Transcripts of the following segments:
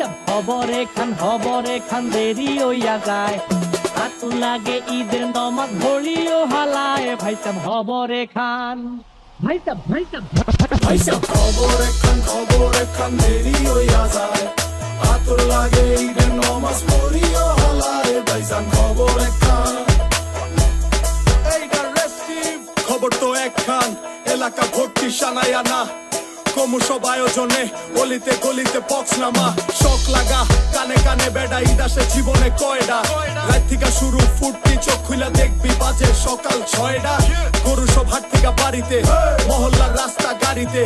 হবরে খান হবরে খান দেরি হইয়া যায়। আতু লাগে ঈদের নমাজ ভরিও হালায় ভাইসাব হবরে খান ভাইসাব ভাইসাব ভাইসা খবর একখান খবর একখান দেরি হইয়া যায়। আতর লাগে ঈদের নমাজ পড়িও হলারে ভাইসান খবর একখান এইটা রেস্টিভ খবর তো একখান এলাকা ভর্তি সানায়া না কমুসব আয়োজনে, গলিতে গলিতে বক্স নামা। শখ লাগা, কানে কানে বেডা ইদাসে জীবনে কয়ডা? রাত থেকে শুরু ফুটতি চোখ খুলা দেখবি, বাজে সকাল ছয়টা গরু সব হাট থেকে বাড়িতে, মহল্লার রাস্তা গাড়িতে।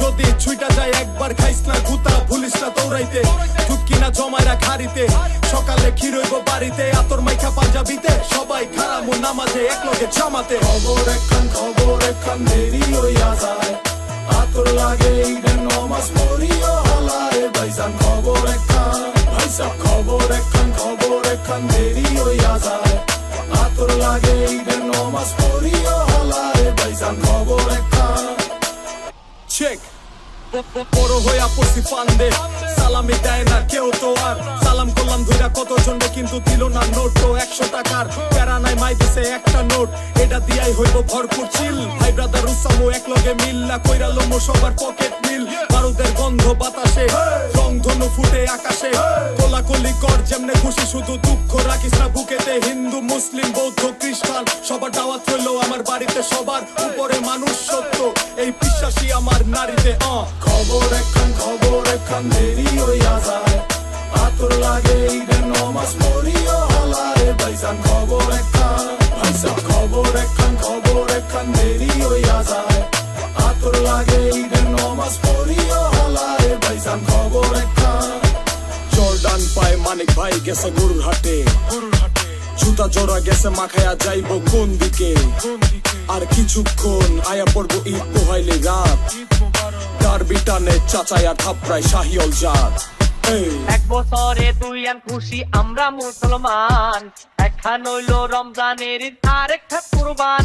যদি ছুইটা যায় একবার খাইস না, গুতা ভুলিস না দৌড়াইতে। দুধ কিনা জমায়রা খারিতে সকালে ক্ষীরইব বাড়িতে, আতর মাইখা পাঞ্জাবিতে। সবাই খারামু নামাজে এক লগে জামাতে। খবর একখান খবর একখান দেরি হইয়া যায়। আতর লাগে ঈদের নমাজ পড়িও, হলারে ভাইসান খবর একখান ভাইসাব খবর একখান খবর একখান দেরি হইয়া যায়। আতর লাগে ঈদের নমাজ পড়িও, হলারে ভাইসান খবর একখান চেক বড় হইয়া পড়ছি ফান্দে, সালামি দেয় না কেউ তো আর। সালাম করলাম ধইরা কত জনে কিন্তু দিল না নোট। তো একশো টাকার প্যারা নাই, মাই দিছে একটা নোট। এটা দিয়াই হইব ভরপুর চিল। ভাই এক লগে মিল না কইরা লোমো সবার পকেট মিল বারুদের গন্ধ বাতাসে, রং ধনু ফুটে আকাশে। কোলাকুলি কর, যেমনে খুশি শুধু দুঃখ রাখিস না বুকেতে। হিন্দু, মুসলিম, বৌদ্ধ, খ্রিস্টান, সবার দাওয়াত হইল আমার বাড়িতে সবার উপরে মানুষ সত্য এই বিশ্বাসী আমার নারীতে খবর একখান খবর একখান, দেরি হইয়া যায়। আতর লাগে ঈদের নমাজ পড়িও মানিক ভাই গেছে গরুর হাটে। জুতা জোড়া গেছে, মাখায়া যাইব কোন দিকে? আর কিছুক্ষণ আয়া পড়ব ঈদ পোহাইলে রাত। তার বিটানে চাচায়া থাপড়ায় শাহিয়ল জাত। এক বছরে দুই আন খুশি, আমরা মুসলমান। একখান হইল রমজানের আরেকটা কুরবান।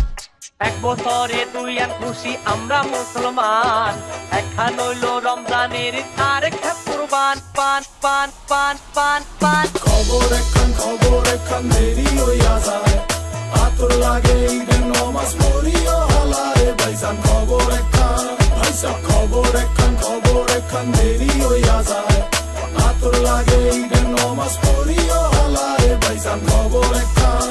এক বছরে দুই আন খুশি, আমরা মুসলমান। একখান হইল রমজানের আরেকটা কুরবান পান পান পান পান পান। খবর একখান খবর একখান দেরি হইয়া যায় আতর লাগে ঈদের নমাজ পড়িও হলারে ভাইসান খবর একখান ভাইসাব খবর একখান খবর একখান দেরি হইয়া যায় আতর লাগে ঈদের নমাজ পড়িও হলারে ভাইসান খবর একখান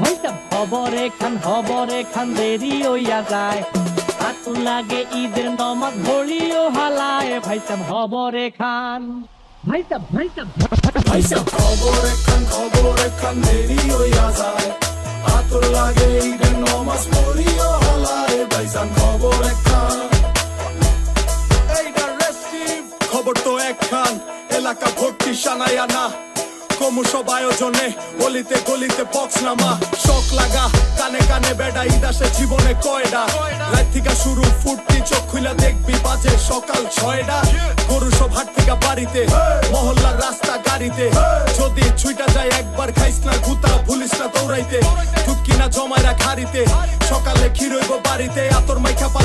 ভাইসাব হবরে খান হবরে খান দেরি হইয়া যায় লাগে ঈদের নমাজ ভরিও হালায় ভাইসাব হবরে খান। ভাইসাব ভাইসাব ভাইসাব। খবর একখান খবর একখান দেরি হইয়া যায় আতর লাগে ঈদের নমাজ পড়িও হলারে ভাইসান খবর এইটা রেস্টিভ খবর তো একখান এলাকা ভর্তি সানায়া না কমু সব আয়োজনে, গলিতে গলিতে বক্স নামা। শখ লাগা, কানে কানে বেডা ইদাসে জীবনে কয়ডা? রাত থেকে শুরু ফুটতি চোখ খুলা দেখবি বাজে সকাল ছয়টা গরু সব হাট থেকে বাড়িতে, মহল্লার রাস্তা গাড়িতে। যদি ছুইটা যায় একবার খাইস না, গুতা ভুলিস না দৌড়াইতে। দুধ কিনা জমায়রা খারিতে সকালে ক্ষীরইব বাড়িতে, আতর মাইখা পাঞ্জা